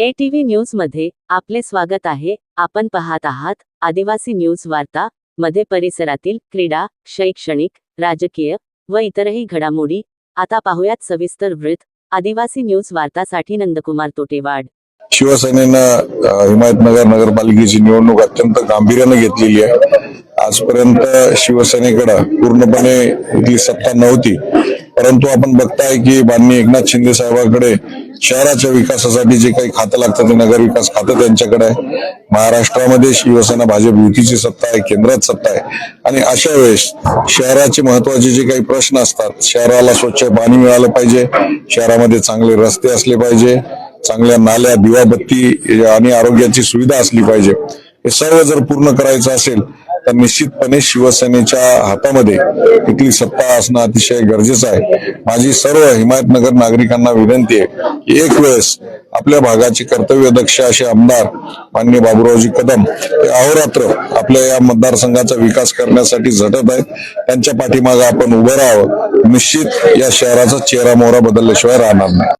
ए TV न्यूजमध्ये आपले स्वागत आहे. आपण पाहत आहात आदिवासी न्यूज वार्ता मध्ये परिसरातील क्रीडा शैक्षणिक राजकीय व इतरही घडामोडी. आता पाहूयात सविस्तर वृत्त. आदिवासी न्यूज वार्तासाठी नंदकुमार तोटेवाड. शिवसेनेनं हिमायतनगर नगरपालिकेची निवडणूक अत्यंत गांभीर्याने घेतलेली आहे. आजपर्यंत शिवसेनेकडे पूर्णपणे इथली सत्ता नव्हती. परंतु आपण बघताय की माननीय एकनाथ शिंदे साहेबांकडे शहराच्या विकासासाठी जे काही खातं लागतं ते नगर विकास खातं त्यांच्याकडे आहे. महाराष्ट्रामध्ये शिवसेना भाजप युतीची सत्ता आहे केंद्रात सत्ता आहे. आणि अशा वेळेस शहराचे महत्त्वाचे जे काही प्रश्न असतात शहराला स्वच्छ पाणी मिळालं पाहिजे शहरामध्ये चांगले रस्ते असले पाहिजे चांगल्या नाल्या दिवाबत्ती आणि आरोग्याची सुविधा असली पाहिजे हे सर्व जर पूर्ण करायचं असेल तर निश्चितपणे शिवसेनेच्या हातामध्ये इथली सत्ता असणं अतिशय गरजेचं आहे. माझी सर्व हिमायतनगर नागरिकांना विनंती आहे की एक वेळेस आपल्या भागाचे कर्तव्यदक्ष असे आमदार माननीय बाबुरावजी कदम हे अहोरात्र आपल्या या मतदारसंघाचा विकास करण्यासाठी झटत आहेत. त्यांच्या पाठीमागे आपण उभं राहावं. निश्चित या शहराचा चेहरा मोहरा बदलल्याशिवाय राहणार नाही.